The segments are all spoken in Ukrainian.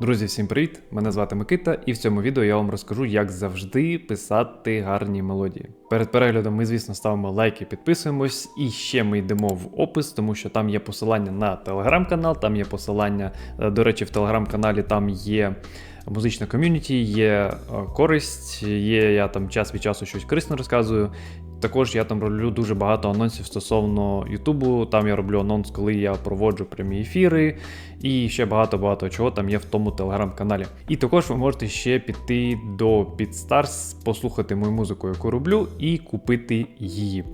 Друзі, всім привіт! Мене звати Микита, і в цьому відео я вам розкажу, як завжди писати гарні мелодії. Перед переглядом ми, звісно, ставимо лайки, підписуємось, і ще ми йдемо в опис, тому що там є посилання на телеграм-канал, там є посилання. е, До речі, в телеграм-каналі там є музична ком'юніті, є е, користь, є я там час від часу щось корисне розказую. Також я там роблю дуже багато анонсів стосовно Ютубу. Там я роблю анонс, коли я проводжу прямі ефіри, і ще багато-багато чого там є в тому телеграм-каналі. І також ви можете ще піти до BeatStars, послухати мою музику, яку роблю, і купити її.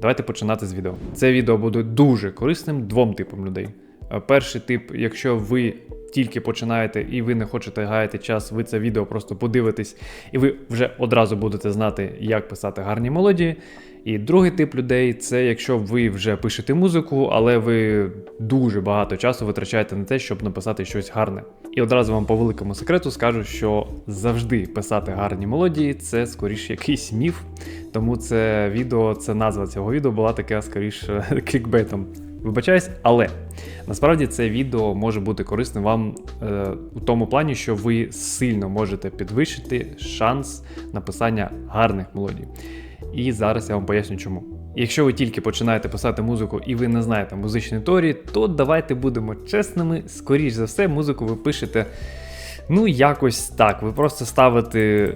Давайте починати з відео. Це відео буде дуже корисним двом типам людей. Е, Перший тип, якщо ви тільки починаєте і ви не хочете гаяти час, ви це відео просто подивитесь, і ви вже одразу будете знати, як писати гарні мелодії. І другий тип людей це якщо ви вже пишете музику, але ви дуже багато часу витрачаєте на те, щоб написати щось гарне. І одразу вам по великому секрету скажу, що завжди писати гарні мелодії це скоріше якийсь міф. Тому це відео, це назва цього відео була така скоріше клікбейтом. Вибачаюсь, але насправді це відео може бути корисним вам е, у тому плані, що ви сильно можете підвищити шанс написання гарних мелодій. І зараз я вам поясню чому. Якщо ви тільки починаєте писати музику і ви не знаєте музичної теорії, то давайте будемо чесними. Скоріш за все, музику ви пишете ну якось так. Ви просто ставите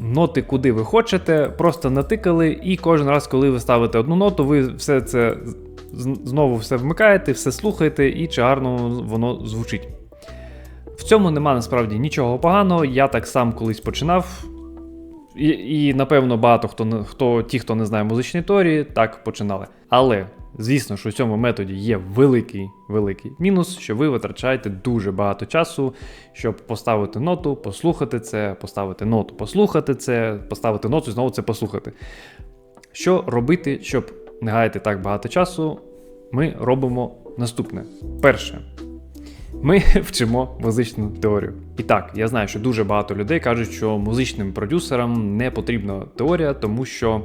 ноти, куди ви хочете, просто натикали, і кожен раз, коли ви ставите одну ноту, ви все це знову все вмикаєте, все слухаєте, і чи гарно воно звучить. В цьому нема насправді нічого поганого. Я так сам колись починав. І, і напевно, багато хто, хто ті, хто не знає музичної теорії, так починали. Але звісно, що у цьому методі є великий великий мінус, що ви витрачаєте дуже багато часу, щоб поставити ноту, послухати це, поставити ноту, послухати це, поставити ноту і знову це послухати. Що робити, щоб не гаяти так багато часу? Ми робимо наступне. Перше, ми вчимо музичну теорію. І так, я знаю, що дуже багато людей кажуть, що музичним продюсерам не потрібна теорія, тому що,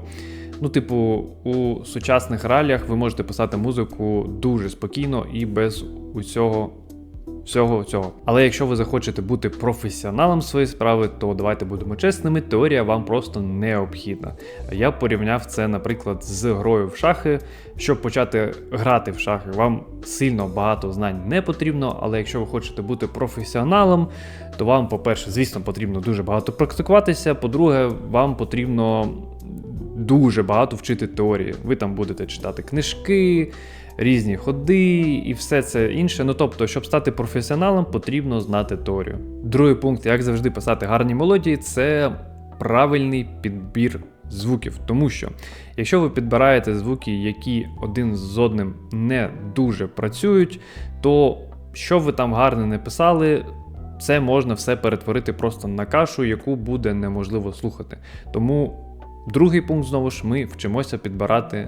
ну, типу, у сучасних реаліях ви можете писати музику дуже спокійно і без усього. Всього цього. Але якщо ви захочете бути професіоналом своєї справи, то давайте будемо чесними, теорія вам просто необхідна. Я порівняв це, наприклад, з грою в шахи. Щоб почати грати в шахи, вам сильно багато знань не потрібно, але якщо ви хочете бути професіоналом, то вам, по-перше, звісно, потрібно дуже багато практикуватися. По-друге, вам потрібно дуже багато вчити теорії. Ви там будете читати книжки, різні ходи і все це інше. Ну тобто, щоб стати професіоналом, потрібно знати теорію. Другий пункт, як завжди писати гарні мелодії, це правильний підбір звуків. Тому що, якщо ви підбираєте звуки, які один з одним не дуже працюють, то що ви там гарне не писали, це можна все перетворити просто на кашу, яку буде неможливо слухати. Тому другий пункт знову ж ми вчимося підбирати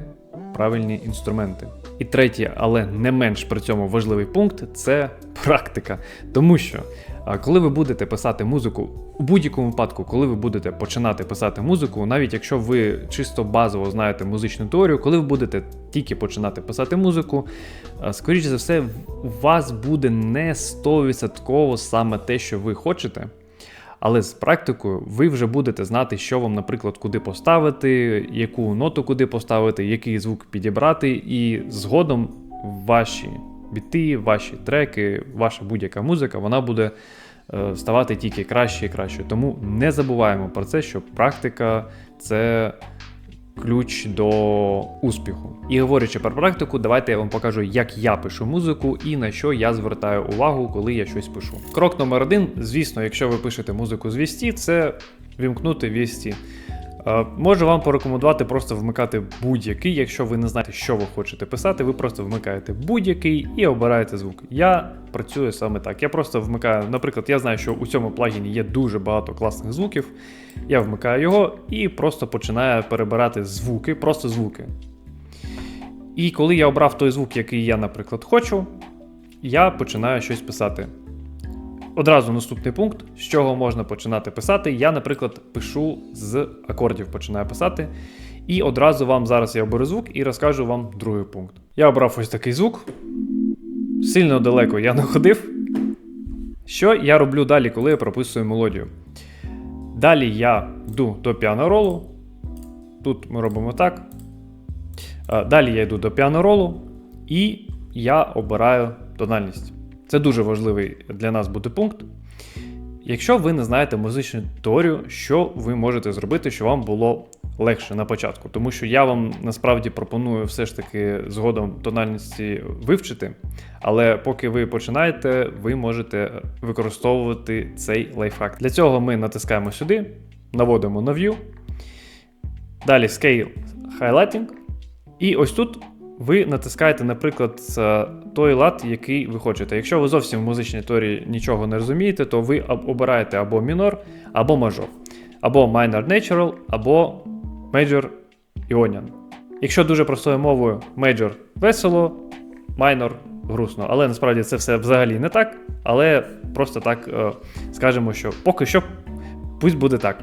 правильні інструменти. І третій, але не менш при цьому важливий пункт це практика. Тому що коли ви будете писати музику, у будь-якому випадку, коли ви будете починати писати музику, навіть якщо ви чисто базово знаєте музичну теорію, коли ви будете тільки починати писати музику, а, скоріш за все, у вас буде не 100% саме те, що ви хочете. Але з практикою ви вже будете знати, що вам, наприклад, куди поставити, яку ноту куди поставити, який звук підібрати, і згодом ваші біти, ваші треки, ваша будь-яка музика, вона буде е, ставати тільки краще і краще. Тому не забуваємо про це, що практика це ключ до успіху. І говорячи про практику, давайте я вам покажу, як я пишу музику і на що я звертаю увагу, коли я щось пишу. Крок номер один, звісно, якщо ви пишете музику з вісті, це вімкнути вісті. Е, Можу вам порекомендувати просто вмикати будь-який, якщо ви не знаєте, що ви хочете писати, ви просто вмикаєте будь-який і обираєте звук. Я працюю саме так. Я просто вмикаю, наприклад, я знаю, що у цьому плагіні є дуже багато класних звуків. Я вмикаю його і просто починаю перебирати звуки, просто звуки. І коли я обрав той звук, який я, наприклад, хочу, я починаю щось писати. Одразу наступний пункт, з чого можна починати писати. Я, наприклад, пишу з акордів, починаю писати. І одразу вам зараз я оберу звук і розкажу вам другий пункт. Я обрав ось такий звук. Сильно далеко я не ходив. Що я роблю далі, коли я прописую мелодію? Далі я йду до піаноролу. Тут ми робимо так. Е, Далі я йду до піаноролу і я обираю тональність. Це дуже важливий для нас буде пункт. Якщо ви не знаєте музичну теорію, що ви можете зробити, щоб вам було легше на початку? Тому що я вам насправді пропоную все ж таки згодом тональності вивчити, але поки ви починаєте, ви можете використовувати цей лайфхак. Для цього ми натискаємо сюди, наводимо на View, далі Scale Highlighting, і ось тут ви натискаєте, наприклад, е, той лад, який ви хочете. Якщо ви зовсім в музичній теорії нічого не розумієте, то ви обираєте або мінор, або мажор, або minor natural, або major Ionian. Якщо дуже простою мовою, major весело, minor грустно. Але насправді це все взагалі не так. Але просто так е, скажемо, що поки що пусть буде так.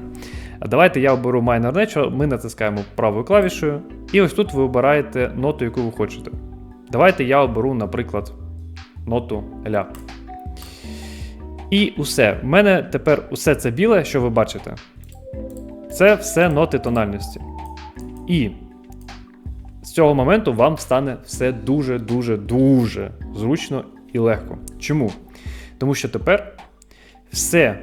А Давайте я оберу Minor Natural, ми натискаємо правою клавішею, і ось тут ви обираєте ноту, яку ви хочете. Давайте я оберу, наприклад, ноту Ля. І усе. У мене тепер усе це біле, що ви бачите. Це все ноти тональності. І з цього моменту вам стане все дуже-дуже дуже зручно і легко. Чому? Тому що тепер все,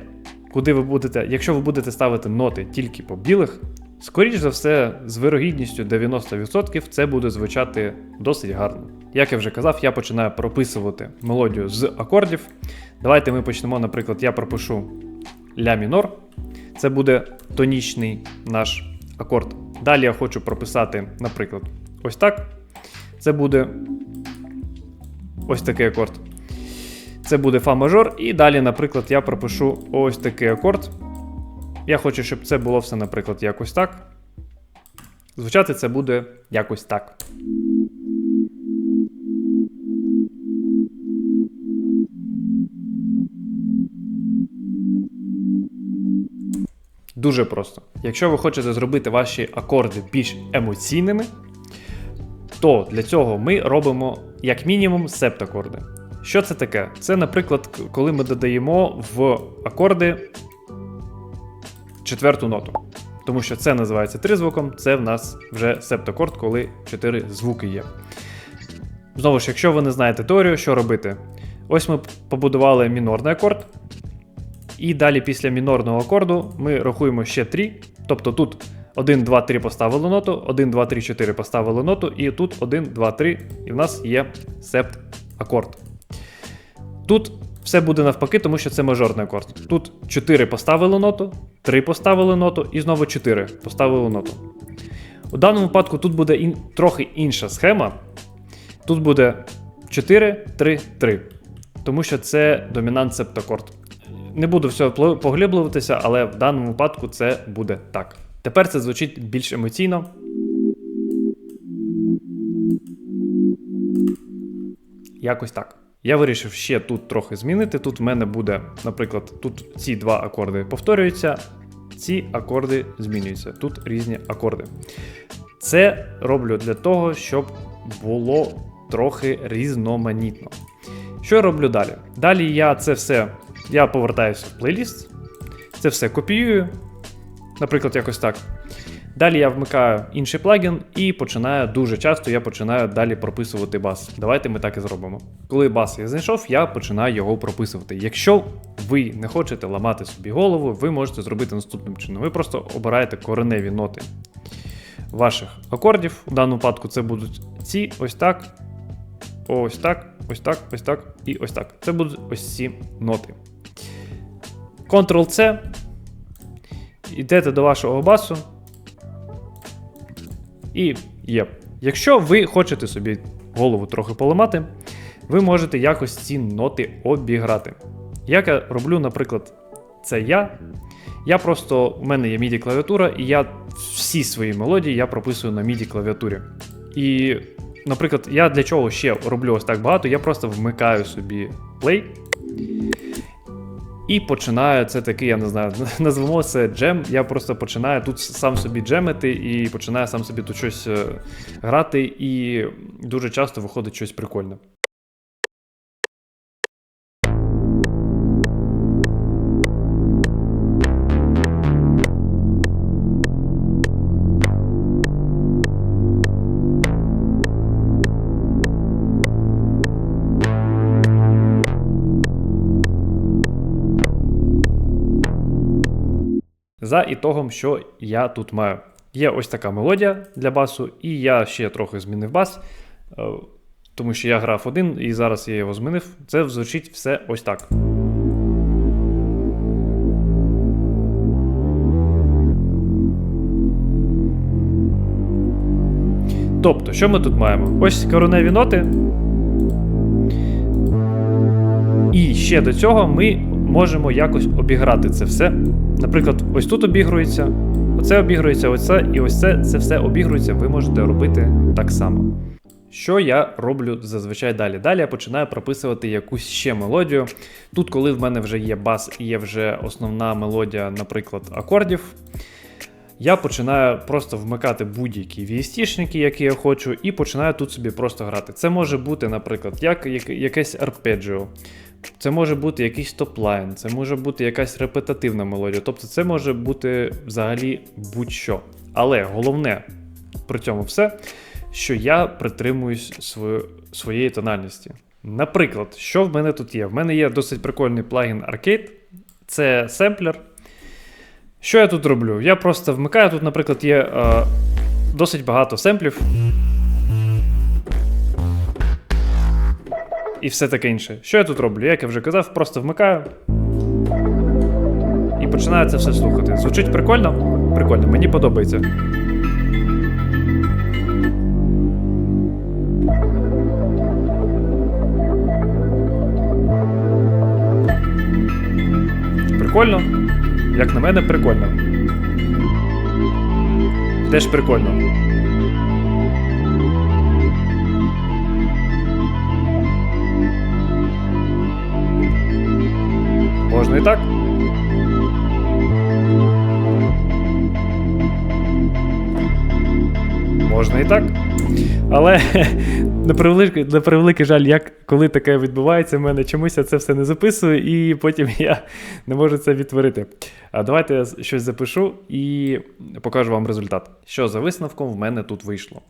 куди ви будете, якщо ви будете ставити ноти тільки по білих, скоріш за все, з вирогідністю 90% це буде звучати досить гарно. Як я вже казав, я починаю прописувати мелодію з акордів. Давайте ми почнемо, наприклад, я пропишу ля мінор. Це буде тонічний наш акорд. Далі я хочу прописати, наприклад, ось так. Це буде ось такий акорд. Це буде фа мажор, і далі, наприклад, я пропишу ось такий акорд. Я хочу, щоб це було все, наприклад, якось так. Звучати це буде якось так. Дуже просто. Якщо ви хочете зробити ваші акорди більш емоційними, то для цього ми робимо як мінімум септакорди. Що це таке? Це, наприклад, коли ми додаємо в акорди четверту ноту. Тому що це називається тризвуком, це в нас вже септакорд, коли чотири звуки є. Знову ж, якщо ви не знаєте теорію, що робити? Ось ми побудували мінорний акорд. І далі після мінорного акорду ми рахуємо ще 3. Тобто тут 1, 2, 3 поставили ноту, 1, 2, 3, 4 поставили ноту, і тут 1, 2, 3, і в нас є септ акорд. Тут все буде навпаки, тому що це мажорний акорд. Тут 4 поставили ноту, 3 поставили ноту, і знову 4 поставили ноту. У даному випадку тут буде ін- трохи інша схема. Тут буде 4, 3, 3. Тому що це домінант септакорд. Не буду все поглиблюватися, але в даному випадку це буде так. Тепер це звучить більш емоційно. Якось так. Я вирішив ще тут трохи змінити. Тут в мене буде, наприклад, тут ці два акорди повторюються, ці акорди змінюються. Тут різні акорди. Це роблю для того, щоб було трохи різноманітно. Що я роблю далі? Далі я це все. Я повертаюся в плейліст, це все копіюю, наприклад, якось так. Далі я вмикаю інший плагін і починаю дуже часто я починаю далі прописувати бас. Давайте ми так і зробимо. Коли бас я знайшов, я починаю його прописувати. Якщо ви не хочете ламати собі голову, ви можете зробити наступним чином. Ви просто обираєте кореневі ноти ваших акордів. У даному випадку це будуть ці, ось так, ось так, ось так, ось так і ось так. Це будуть ось ці ноти. Ctrl-C. Йдете до вашого басу. І є. Якщо ви хочете собі голову трохи поламати, ви можете якось ці ноти обіграти. Як я роблю, наприклад, це я. Я просто, у мене є MIDI клавіатура, і я всі свої мелодії я прописую на MIDI клавіатурі. І, наприклад, я для чого ще роблю ось так багато, я просто вмикаю собі play. І починаю це такий, я не знаю, назвемо це джем. Я просто починаю тут сам собі джемити і починаю сам собі тут щось е, грати, і дуже часто виходить щось прикольне. За ітогом, що я тут маю. Є ось така мелодія для басу, і я ще трохи змінив бас, е, тому що я грав один, і зараз я його змінив. Це звучить все ось так. Тобто, що ми тут маємо? Ось короневі ноти. І ще до цього ми можемо якось обіграти це все. Наприклад, ось тут обігрується, оце обігрується, оце і ось це, це все обігрується, ви можете робити так само. Що я роблю зазвичай далі? Далі я починаю прописувати якусь ще мелодію. Тут, коли в мене вже є бас і є вже основна мелодія, наприклад, акордів, я починаю просто вмикати будь-які VST-шники, які я хочу, і починаю тут собі просто грати. Це може бути, наприклад, як, як якесь арпеджіо. Це може бути якийсь топлайн, це може бути якась репетативна мелодія. Тобто це може бути взагалі будь-що. Але головне при цьому все, що я притримуюсь свою, своєї тональності. Наприклад, що в мене тут є? В мене є досить прикольний плагін Arcade, це семплер. Що я тут роблю? Я просто вмикаю, тут, наприклад, є е, досить багато семплів. І все таке інше. Що я тут роблю? Як я вже казав, просто вмикаю. І починаю це все слухати. Звучить прикольно? Прикольно, мені подобається. Прикольно? Як на мене, прикольно. Теж прикольно. Можна і так. Можна і так. Але на превеликий, на превеликий жаль, як коли таке відбувається в мене, чомусь я це все не записую, і потім я не можу це відтворити. А давайте я щось запишу і покажу вам результат. Що за висновком в мене тут вийшло.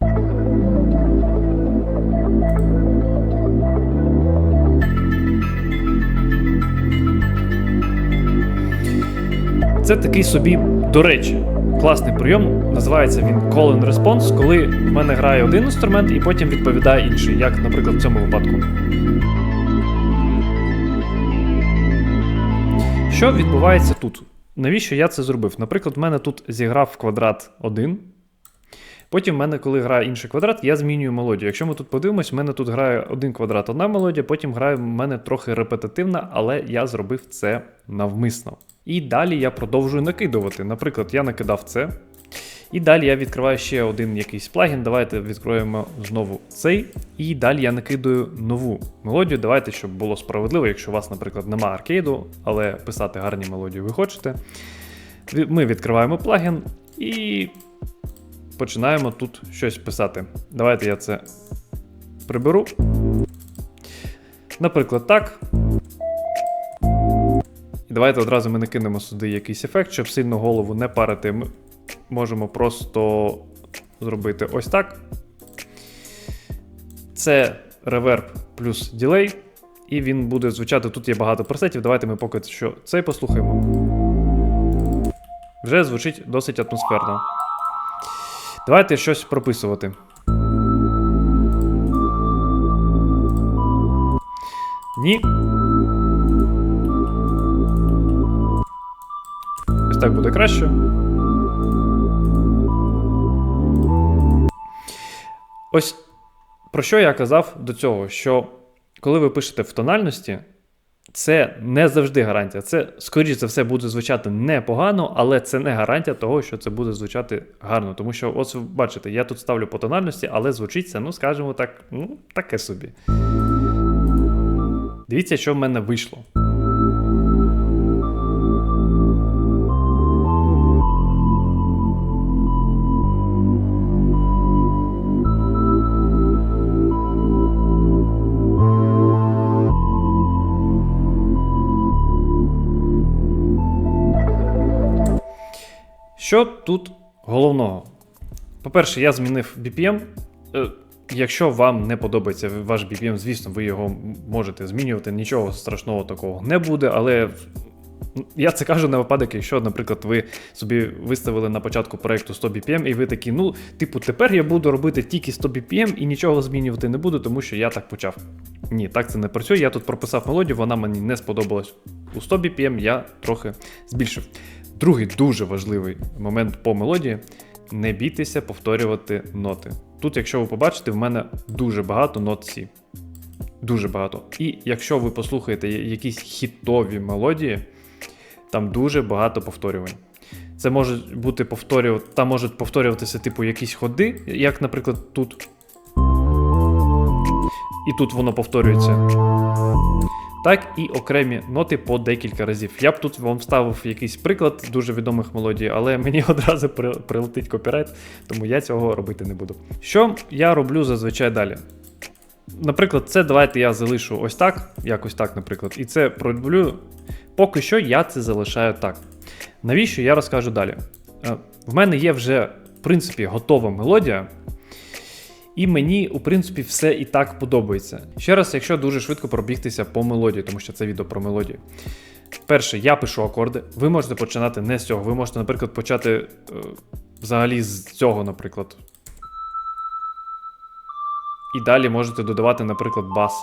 Це такий собі, до речі, класний прийом. Називається він Call and Response, коли в мене грає один інструмент і потім відповідає інший, як, наприклад, в цьому випадку. Що відбувається тут? Навіщо я це зробив? Наприклад, в мене тут зіграв квадрат 1. Потім в мене, коли грає інший квадрат, я змінюю мелодію. Якщо ми тут подивимось, в мене тут грає один квадрат, одна мелодія, потім грає в мене трохи репетитивна, але я зробив це навмисно. І далі я продовжую накидувати. Наприклад, я накидав це. І далі я відкриваю ще один якийсь плагін. Давайте відкроємо знову цей. І далі я накидаю нову мелодію. Давайте, щоб було справедливо, якщо у вас, наприклад, нема аркейду, але писати гарні мелодії ви хочете. Ми відкриваємо плагін і починаємо тут щось писати. Давайте я це приберу. Наприклад, так. Давайте одразу ми накинемо сюди якийсь ефект, щоб сильно голову не парити. Ми можемо просто зробити ось так. Це реверб плюс ділей. І він буде звучати. Тут є багато пресетів. Давайте ми поки що цей послухаємо. Вже звучить досить атмосферно. Давайте щось прописувати. Ні. Так буде краще. Ось про що я казав до цього, що коли ви пишете в тональності, це не завжди гарантія. Це, скоріш за все, буде звучати непогано, але це не гарантія того, що це буде звучати гарно. Тому що, ось ви бачите, я тут ставлю по тональності, але звучить це, ну, скажімо так, ну, таке собі. Дивіться, що в мене вийшло. Що тут головного? По-перше, я змінив BPM. Е, Якщо вам не подобається ваш BPM, звісно, ви його можете змінювати. Нічого страшного такого не буде, але Я це кажу на випадок, якщо, наприклад, ви собі виставили на початку проекту 100 BPM, і ви такі, ну, типу, тепер я буду робити тільки 100 BPM і нічого змінювати не буду, тому що я так почав. Ні, так це не працює. Я тут прописав мелодію, вона мені не сподобалась у 100 BPM, я трохи збільшив. Другий дуже важливий момент по мелодії не бійтеся повторювати ноти. Тут, якщо ви побачите, в мене дуже багато нот Сі. Дуже багато. І якщо ви послухаєте якісь хітові мелодії, там дуже багато повторювань. Це може бути повторювати, там можуть повторюватися, типу, якісь ходи, як, наприклад, тут. І тут воно повторюється. Так і окремі ноти по декілька разів. Я б тут вам вставив якийсь приклад дуже відомих мелодій, але мені одразу прилетить копірайт, тому я цього робити не буду. Що я роблю зазвичай далі? Наприклад, це давайте я залишу ось так, якось так, наприклад, і це пророблю. Поки що я це залишаю так. Навіщо я розкажу далі? Е, в мене є вже, в принципі, готова мелодія. І мені, у принципі, все і так подобається. Ще раз, якщо дуже швидко пробігтися по мелодії, тому що це відео про мелодію. Перше, я пишу акорди. Ви можете починати не з цього. Ви можете, наприклад, почати е, взагалі з цього, наприклад. І далі можете додавати, наприклад, бас.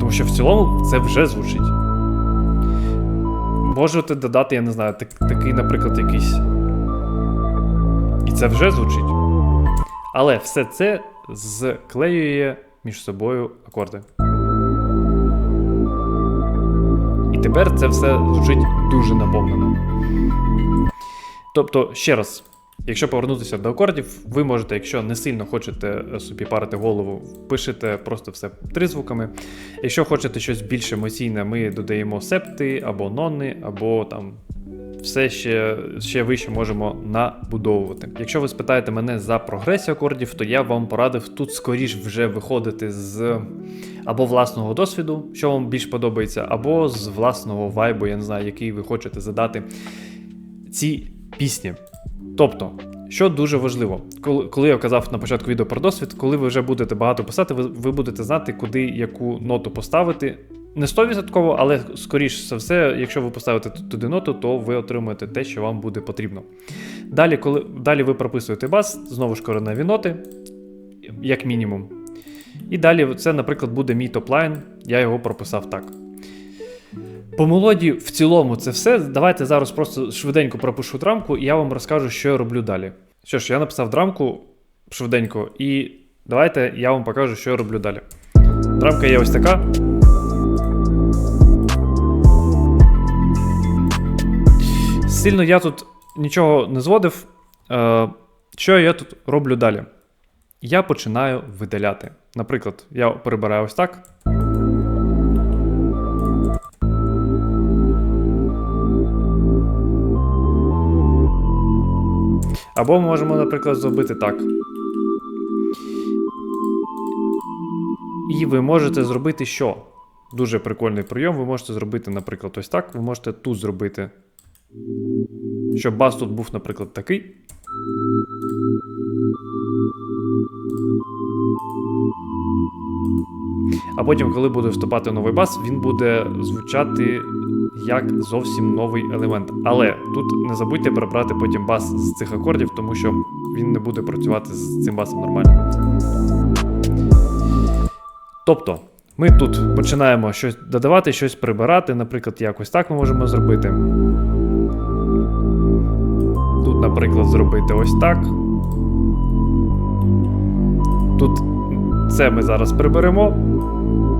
Тому що в цілому це вже звучить. Можете додати, я не знаю, так, такий, наприклад, якийсь. Це вже звучить. Але все це зклеює між собою акорди. І тепер це все звучить дуже наповнено. Тобто, ще раз, якщо повернутися до акордів, ви можете, якщо не сильно хочете собі парити голову, пишете просто все тризвуками. Якщо хочете щось більш емоційне, ми додаємо септи або нони, або там все ще ще вище можемо набудовувати. Якщо ви спитаєте мене за прогресію акордів, то я вам порадив тут скоріш вже виходити з або власного досвіду, що вам більш подобається, або з власного вайбу, я не знаю, який ви хочете задати ці пісні. Тобто. Що дуже важливо, коли я казав на початку відео про досвід, коли ви вже будете багато писати, ви ви будете знати, куди яку ноту поставити, не 100%, але скоріш за все, якщо ви поставите туди ноту, то ви отримаєте те, що вам буде потрібно. Далі, коли, далі ви прописуєте бас, знову ж кореневі ноти, як мінімум. І далі це, наприклад, буде мій топлайн, я його прописав так. По мелодії в цілому це все. Давайте зараз просто швиденько пропишу драмку, і я вам розкажу, що я роблю далі. Що ж, я написав драмку швиденько, і давайте я вам покажу, що я роблю далі. Драмка є ось така. Сильно я тут нічого не зводив. Е, що я тут роблю далі? Я починаю видаляти. Наприклад, я перебираю ось так. Або ми можемо, наприклад, зробити так. І ви можете зробити що? Дуже прикольний прийом. Ви можете зробити, наприклад, ось так. Ви можете тут зробити щоб бас тут був, наприклад, такий. А потім, коли буде вступати новий бас, він буде звучати як зовсім новий елемент. Але тут не забудьте прибрати потім бас з цих акордів, тому що він не буде працювати з цим басом нормально. Тобто, ми тут починаємо щось додавати, щось прибирати. Наприклад, якось так ми можемо зробити наприклад, зробити ось так. Тут це ми зараз приберемо.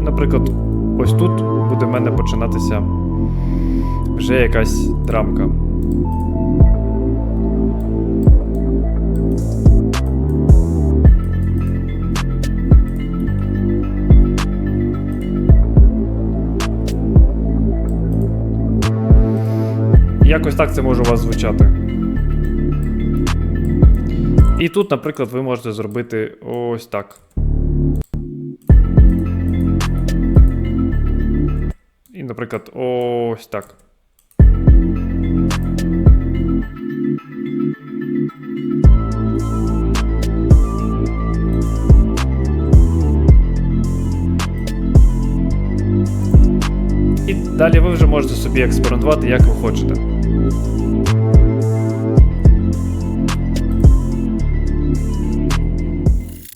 Наприклад, ось тут буде в мене починатися вже якась драмка. Якось так це може у вас звучати. І тут, наприклад, ви можете зробити ось так. І, наприклад, ось так. І далі ви вже можете собі експериментувати, як ви хочете.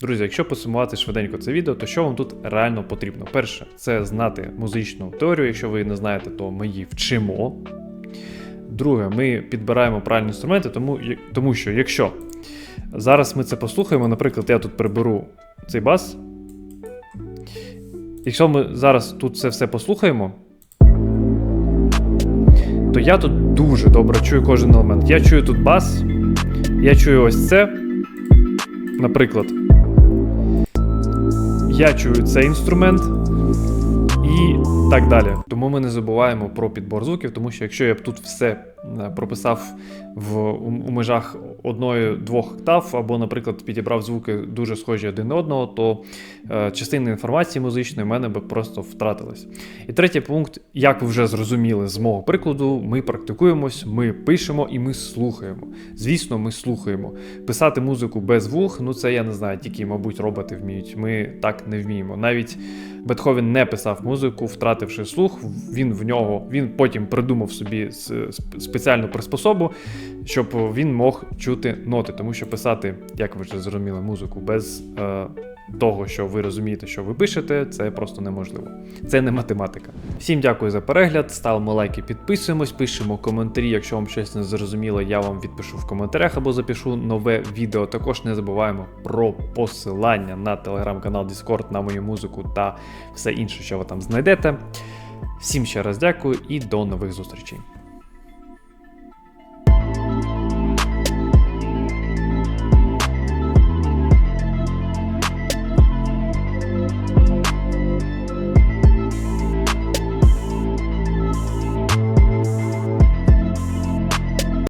Друзі, якщо посумувати швиденько це відео, то що вам тут реально потрібно? Перше, це знати музичну теорію. Якщо ви не знаєте, то ми її вчимо. Друге, ми підбираємо правильні інструменти, тому, тому що якщо зараз ми це послухаємо, наприклад, я тут приберу цей бас. Якщо ми зараз тут це все послухаємо, то я тут дуже добре чую кожен елемент. Я чую тут бас, я чую ось це. Наприклад, я чую цей інструмент і так далі. Тому ми не забуваємо про підбор звуків, тому що якщо я б тут все е, прописав в, у, у межах одної-двох октав, або, наприклад, підібрав звуки дуже схожі один на одного, то е, частина інформації музичної в мене би просто втратилась. І третій пункт, як ви вже зрозуміли з мого прикладу, ми практикуємось, ми пишемо і ми слухаємо. Звісно, ми слухаємо. Писати музику без вух, ну це я не знаю, тільки, мабуть, роботи вміють. Ми так не вміємо. Навіть Бетховен не писав музику, втративши слух. Він в нього він потім придумав собі спеціальну приспособу, щоб він мог чути ноти, тому що писати, як ви вже зрозуміли, музику без е, того, що ви розумієте, що ви пишете, це просто неможливо. Це не математика. Всім дякую за перегляд. Ставимо лайки, підписуємось, пишемо коментарі. Якщо вам щось не зрозуміло, я вам відпишу в коментарях або запишу нове відео. Також не забуваємо про посилання на телеграм-канал Discord, на мою музику та все інше, що ви там знайдете. Всім ще раз дякую і до нових зустрічей.